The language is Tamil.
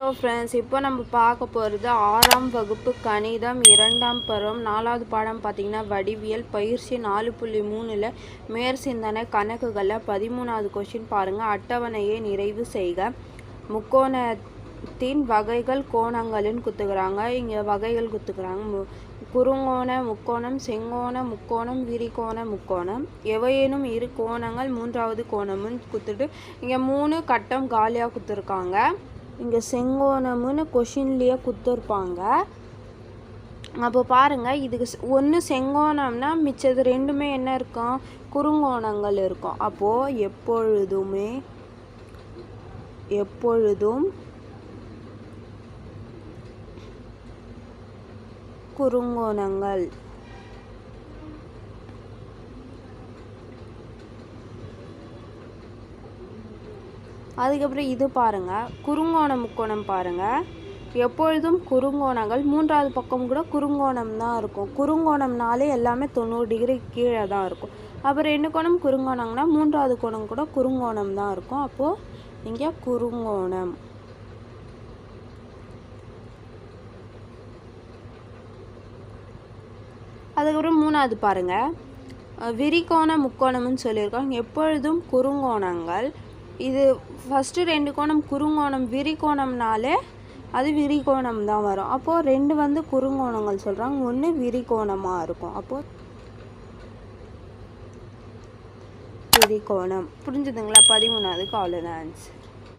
ஹலோ ஃப்ரெண்ட்ஸ் இப்போ நம்ம பார்க்க போகிறது ஆறாம் வகுப்பு கணிதம் இரண்டாம் பருவம். நாலாவது பாடம் பார்த்தீங்கன்னா வடிவியல் பயிற்சி நாலு புள்ளி மூணில் மேற் சிந்தனை கணக்குகளில் பதிமூணாவது கொஷின் பாருங்கள் அட்டவணையை நிறைவு செய்க. முக்கோணத்தின் வகைகள் கோணங்களின் குத்துக்கிறாங்க இங்கே வகைகள் குத்துக்கிறாங்க மு- குறுங்கோண முக்கோணம் செங்கோண முக்கோணம் விரிகோண முக்கோணம். எவையேனும் இரு கோணங்கள் மூன்றாவது கோணம்னு குத்துட்டு இங்கே மூணு கட்டம் காலியாக குத்துருக்காங்க. இங்கே செங்கோணம்னு கொஷின்லேயே கொடுத்துருப்பாங்க. அப்போ பாருங்கள் இதுக்கு ஒன்று செங்கோணம்னா மிச்சது ரெண்டுமே என்ன இருக்கும்? குறுங்கோணங்கள் இருக்கும். அப்போது எப்பொழுதுமே எப்பொழுதும் குறுங்கோணங்கள். அதுக்கப்புறம் இது பாருங்க. குறுங்கோணம் முக்கோணம் பாருங்க. எப்பொழுதும் குறுங்கோணங்கள் மூன்றாவது பக்கம் கூட குறுங்கோணம் தான் இருக்கும். குறுங்கோணம்னாலே எல்லாமே தொண்ணூறு டிகிரி கீழே தான் இருக்கும். அப்போ ரெண்டு கோணம் குறுங்கோணம்னா மூன்றாவது கோணம் கூட குறுங்கோணம் தான் இருக்கும். அப்போது இங்கே குறுங்கோணம். அதுக்கப்புறம் மூணாவது பாருங்க. விரிகோண முக்கோணம்னு சொல்லியிருக்காங்க. எப்பொழுதும் குறுங்கோணங்கள் இது ஃபஸ்ட்டு ரெண்டு கோணம் குறுங்கோணம் விரிகோணம்னாலே அது விரிகோணம் தான் வரும். அப்போது ரெண்டு வந்து குறுங்கோணங்கள் சொல்கிறாங்க ஒன்று விரிகோணமாக இருக்கும். அப்போது விரிகோணம் புரிஞ்சுதுங்களா? பதிமூணாவதுக்கு அவ்வளோதான் ஆன்சர்